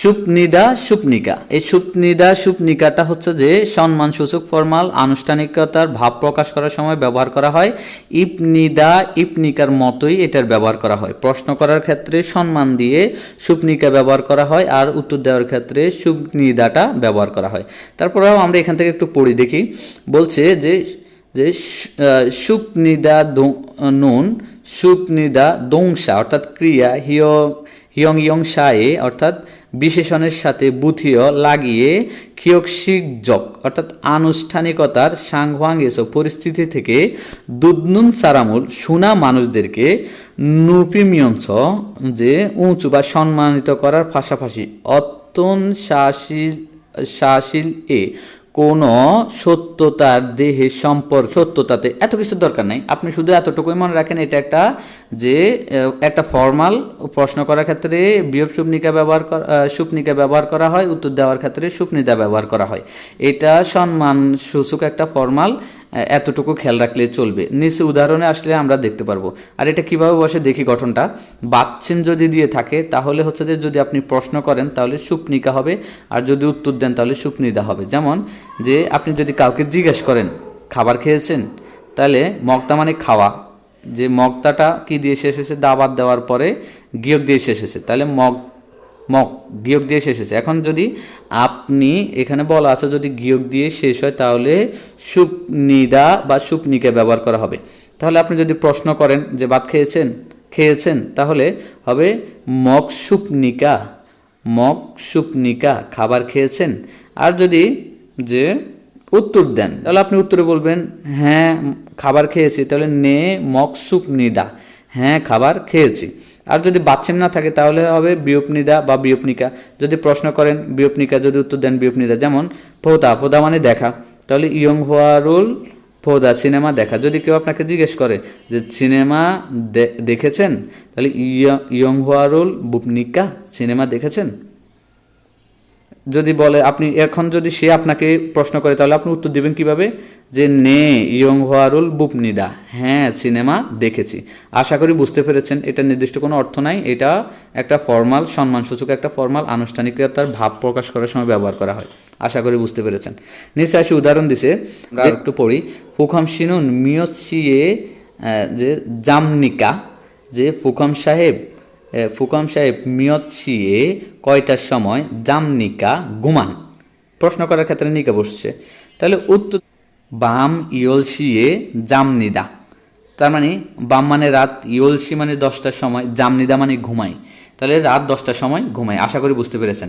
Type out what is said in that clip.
সুপনিদা সুপনিকা এই সুপনিদা সুপনিকাটা হচ্ছে যে সম্মানসূচক ফরমাল, আনুষ্ঠানিকতার ভাব প্রকাশ করার সময় ব্যবহার করা হয়। ইপনিদা ইপনিকার মতোই এটার ব্যবহার করা হয়। প্রশ্ন করার ক্ষেত্রে সম্মান দিয়ে সুপনিকা ব্যবহার করা হয় আর উত্তর দেওয়ার ক্ষেত্রে সুপনিদাটা ব্যবহার করা হয়। তারপরেও আমরা এখান থেকে একটু পড়ি, দেখি। বলছে যে যে সুপনিদা নুন সুপনিদা দংসা, অর্থাৎ ক্রিয়া, হিয় হিয়ং ইয়ং সায়ে অর্থাৎ বিশেষণের সাথে বুথিয় লাগিয়ে জক অর্থাৎ আনুষ্ঠানিকতার সাংহোয়াং এসব পরিস্থিতি থেকে দুদনুন সারামুল সুনা মানুষদেরকে নুপিমিয়ংস, যে উঁচু বা সম্মানিত করার পাশাপাশি অত্যন শাসিল শাসিল এ কোন সত্যতার দেহে সম্পর্ক, সত্যতাতে এত কিছু দরকার নাই। আপনি শুধু এতটুকুই মনে রাখেন, এটা একটা যে একটা ফর্মাল প্রশ্ন করার ক্ষেত্রে বৃহৎ সুপনিকা ব্যবহার করা সুপনিকা ব্যবহার করা হয়, উত্তর দেওয়ার ক্ষেত্রে সুপনিদা ব্যবহার করা হয়। এটা সম্মান সূচক একটা ফর্মাল এতটুকু খেয়াল রাখলে চলবে। নিচে উদাহরণে আসলে আমরা দেখতে পারব। আর এটা কীভাবে বসে দেখি গঠনটা? বাচ্চেন যদি দিয়ে থাকে, তাহলে হচ্ছে যে যদি আপনি প্রশ্ন করেন, তাহলে সুপনিকা হবে। আর যদি উত্তর দেন, তাহলে সুপনিদা হবে। যেমন যে আপনি যদি কাউকে জিজ্ঞেস করেন, খাবার খেয়েছেন? তাহলে মগতা মানে খাওয়া। যে মগতাটা কি দিয়ে শেষ হয়েছে? দাবাত দেওয়ার পরে গিয়ক দিয়ে শেষ হয়েছে। তাহলে মগ মগ গিয়ক দিয়ে শেষ হয়েছে। এখন যদি আপনি, এখানে বলা আছে যদি গিয়োগ দিয়ে শেষ হয়, তাহলে সুপনিদা বা সুপনিকা ব্যবহার করা হবে। তাহলে আপনি যদি প্রশ্ন করেন যে, ভাত খেয়েছেন? খেয়েছেন, তাহলে হবে মগ সুপনিকা মগ সুপনিকা খাবার খেয়েছেন। আর যদি যে উত্তর দেন, তাহলে আপনি উত্তরে বলবেন হ্যাঁ খাবার খেয়েছি। তাহলে নে মগ সুপনিদা হ্যাঁ খাবার খেয়েছি। আর যদি বাচ্চেম না থাকে, তাহলে হবে বিয়পনিদা বা বিয়পনিকা। যদি প্রশ্ন করেন, বিয়পনিকা যদি উত্তর দেন, বিয়পনিদা। যেমন, ফোদা ফোদা মানে দেখা। তাহলে ইয়ং হোয়ারুল ফোদা সিনেমা দেখা। যদি কেউ আপনাকে জিজ্ঞেস করে যে, সিনেমা দেখেছেন? তাহলে ইয়ং হোয়ারুল বুপনিকা সিনেমা দেখেছেন? যদি বলে আপনি এখন যদি সে আপনাকে প্রশ্ন করে তাহলে আপনি উত্তর দিবেন কীভাবে? যে নে ইয়ং হোয়ারুল বুপনিদা হ্যাঁ সিনেমা দেখেছি। আশা করি বুঝতে পেরেছেন এটা নির্দিষ্ট কোনো অর্থ নাই। এটা একটা ফর্মাল সম্মানসূচক একটা ফর্মাল আনুষ্ঠানিকতার ভাব প্রকাশ করার সময় ব্যবহার করা হয়। আশা করি বুঝতে পেরেছেন। নিচে আসি উদাহরণ দিছে যে একটু পড়ি। ফুখাম শিনুন মিয়সিয়ে যে জামনিকা যে ফুকাম সাহেব ফুকাম সাহেব মিয়ত শিয়ে কয়টার সময় জামনিকা ঘুমান? প্রশ্ন করার ক্ষেত্রে নিকা বসছে। তাহলে উত্তর, বাম ইয়ল ইয়লসিয়ে জামনিদা। তার মানে বাম মানে রাত, ইয়লসি মানে দশটার সময়, জামনিদা মানে ঘুমাই তাহলে রাত দশটার সময় ঘুমাই আশা করি বুঝতে পেরেছেন।